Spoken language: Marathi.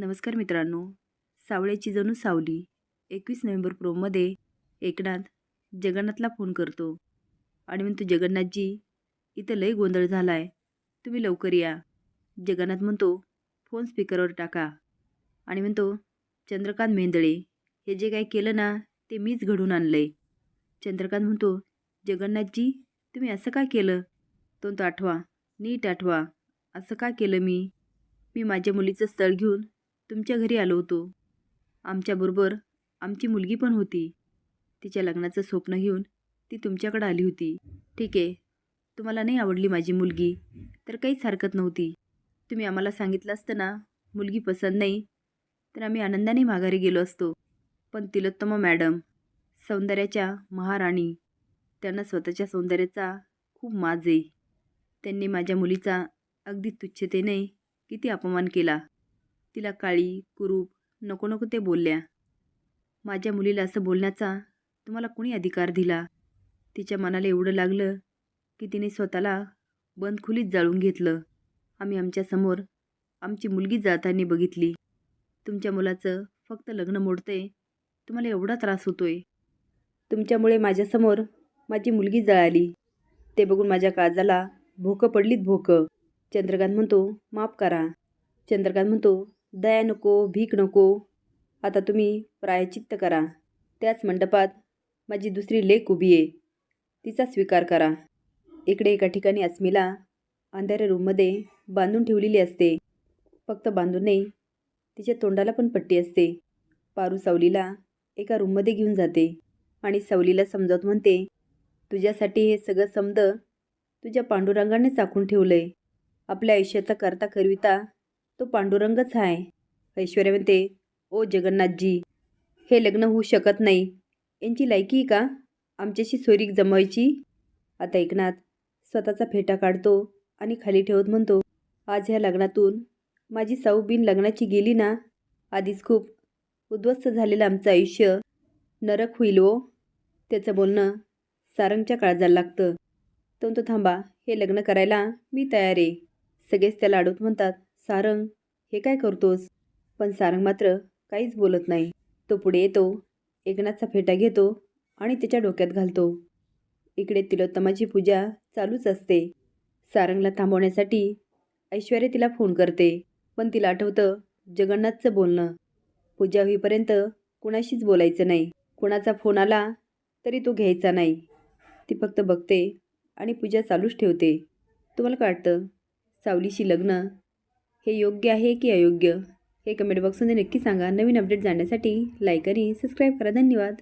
नमस्कार मित्रांनो. सावळ्याची जणू सावली एकवीस नोव्हेंबर प्रोमध्ये एकनाथ जगन्नाथला फोन करतो. आणि म्हणतो जगन्नाथजी इथं लय गोंधळ झाला आहे तुम्ही लवकर या. जगन्नाथ म्हणतो फोन स्पीकरवर टाका. आणि म्हणतो चंद्रकांत मेंदळे हे जे काय केलं ना ते मीच घडून आणलं आहे चंद्रकांत म्हणतो जगन्नाथजी तुम्ही असं काय केलं? तो तो आठवा नीट आठवा असं का केलं मी? मी माझ्या मुलीचं स्थळ घेऊन तुमच्या घरी आलो होतो. आमच्याबरोबर आमची मुलगी पण होती. तिच्या लग्नाचं स्वप्न घेऊन ती तुमच्याकडं आली होती. ठीक आहे. तुम्हाला नाही आवडली माझी मुलगी. तर काहीच हरकत नव्हती. तुम्ही आम्हाला सांगितलं असतं ना मुलगी पसंत नाही तर आम्ही आनंदाने माघारी गेलो असतो. पण तिलोत्तमा मॅडम सौंदर्याच्या महाराणी त्यांना स्वतःच्या सौंदर्याचा खूप माज आहे. त्यांनी माझ्या मुलीचा अगदी तुच्छतेने किती अपमान केला. तिला काळी कुरूप नको नको ते बोलल्या. माझ्या मुलीला असं बोलण्याचा तुम्हाला कुणी अधिकार दिला तिच्या मनाला एवढं लागलं की तिने स्वतःला बंदखुलीत जाळून घेतलं. आम्ही आमच्यासमोर आमची मुलगी जाताना बघितली. तुमच्या मुलाचं फक्त लग्न मोडतंय. तुम्हाला एवढा त्रास होतोय. तुमच्यामुळे माझ्यासमोर माझी मुलगी जळाली. ते बघून माझ्या काळजाला भोकं पडलीत भोकं. चंद्रकांत म्हणतो माफ करा. चंद्रकांत म्हणतो दया नको भीक नको. आता तुम्ही प्रायचित्त करा. त्याच मंडपात माझी दुसरी लेख उभी आहे. तिचा स्वीकार करा. इकडे एका ठिकाणी अस्मिला अंधाऱ्या रूममध्ये बांधून ठेवलेली असते. फक्त बांधून नाही तिच्या तोंडाला पण पट्टी असते. पारू सावलीला एका रूममध्ये घेऊन जाते आणि सावलीला समजावत म्हणते तुझ्यासाठी हे सगळं समद तुझ्या पांडुरंगाने चाकून ठेवलं आहे आपल्या आयुष्याचा करता करविता तो पांडुरंगच आहे ऐश्वर्या म्हणते ओ जगन्नाथजी हे लग्न होऊ शकत नाही. यांची लायकी का? आमच्याशी सोयरीक जमवायची? आता एकनाथ स्वतःचा फेटा काढतो आणि खाली ठेवत म्हणतो आज ह्या लग्नातून माझी साऊ बिन लग्नाची गेली ना? आधीच खूप उद्ध्वस्त झालेलं आमचं आयुष्य नरक होईल ओ. त्याचं बोलणं सारंगच्या काळजाला लागतं. तो थांबा हे लग्न करायला मी तयार आहे. सगळेच त्याला अडवत म्हणतात. सारंग हे काय करतोस? पण सारंग मात्र काहीच बोलत नाही. तो पुढे येतो एकनाथचा फेटा घेतो आणि त्याच्या डोक्यात घालतो. इकडे तिलोत्तमाची पूजा चालूच असते. सारंगला थांबवण्यासाठी ऐश्वर्या तिला फोन करते पण तिला आठवतं जगन्नाथचं बोलणं. पूजा होईपर्यंत कुणाशीच बोलायचं नाही. कुणाचा फोन आला तरी तो घ्यायचा नाही. ती फक्त बघते आणि पूजा चालूच ठेवते. तुम्हाला काय वाटतं? सावलीशी लग्न हे योग्य आहे की अयोग्य? हे कमेंट बॉक्समध्ये नक्की सांगा. नवीन अपडेट जाण्यासाठी लाईक आणि सबस्क्राईब करा. धन्यवाद.